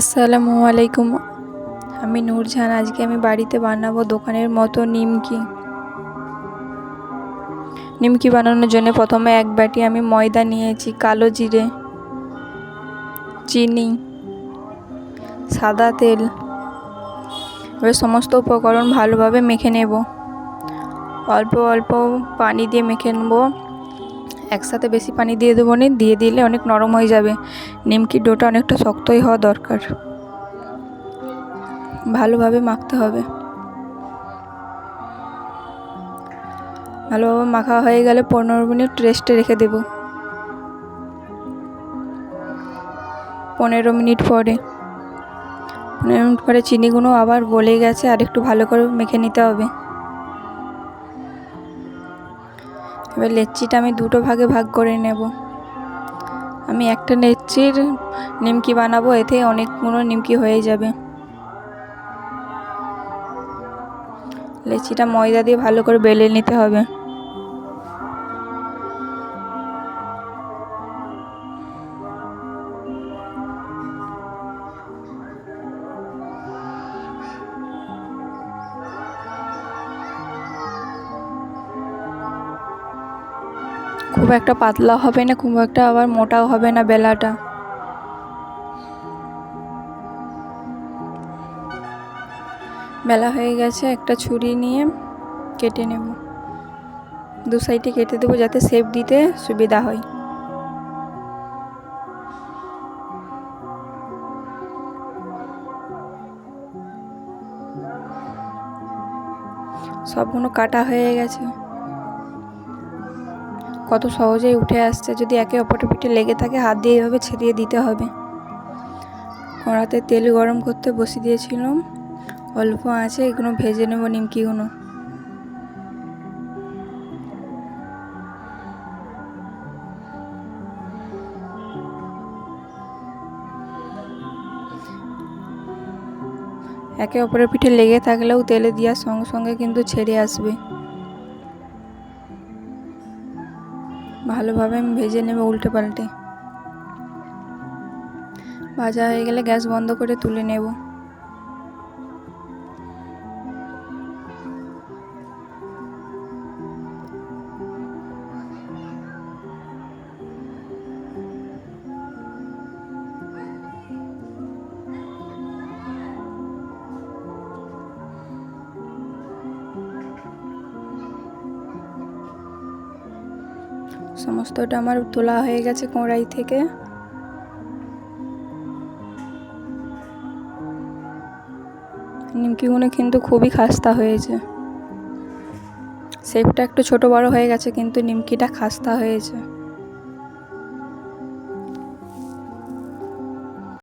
আসসালামু আলাইকুম। আমি নূরজাহান আজকে আমি বাড়িতে বানাবো দোকানের মতো নিমকি। নিমকি বানানোর জন্য প্রথমে এক বাটি আমি ময়দা নিয়েছি, কালো জিরে, চিনি, সাদা তেল। এবার সমস্ত উপকরণ ভালোভাবে মেখে নেব। অল্প অল্প পানি দিয়ে মেখে নেব। একসাথে বেশি পানি দিয়ে দেবো নি, দিয়ে দিলে অনেক নরম হয়ে যাবে। নিমকি ডোটা অনেকটা শক্তই হওয়া দরকার। ভালোভাবে মাখতে হবে। ভালোভাবে মাখা হয়ে গেলে পনেরো মিনিট রেস্টে রেখে দেব। পনেরো মিনিট পরে। পনেরো মিনিট পরে চিনিগুলো আবার গলে গেছে, আর একটু ভালো করে মেখে নিতে হবে। এবার লেচিটা আমি দুটো ভাগে ভাগ করে নেব। আমি একটা লেচির নিমকি বানাবো, এতে অনেকগুলো নিমকি হয়ে যাবে। লেচিটা ময়দা দিয়ে ভালো করে বেলে নিতে হবে। খুব একটা পাতলা হবে না, খুব একটা আবার মোটাও হবে না বেলাটা। বেলা হয়ে গেছে, একটা ছুরি নিয়ে কেটে নেব। দু সাইডে কেটে দেবো যাতে শেপ দিতে সুবিধা হয়। সবগুলো কাটা হয়ে গেছে। কত সহজেই উঠে আসছে, যদি একে অপরের পিঠে লেগে থাকে, হাত দিয়ে এইভাবে ছেড়িয়ে দিতে হবে। কড়াতে তেল গরম করতে বসিয়ে দিয়েছিলাম। অল্প আছে, এগুলো ভেজে নেব নিমকিগুলো। একে অপরের পিঠে লেগে থাকলেও তেলে দেওয়ার সঙ্গে সঙ্গে কিন্তু ছেড়ে আসবে। ভালোভাবে আমি ভেজে নেব উল্টে পাল্টে। ভাজা হয়ে গেলে গ্যাস বন্ধ করে তুলে নেব। সমস্তটা আমার তোলা হয়ে গেছে কড়াই থেকে। নিমকিগুলো কিন্তু খুবই খাস্তা হয়েছে। শেপটা একটু ছোট বড় হয়ে গেছে, কিন্তু নিমকিটা খাস্তা হয়েছে।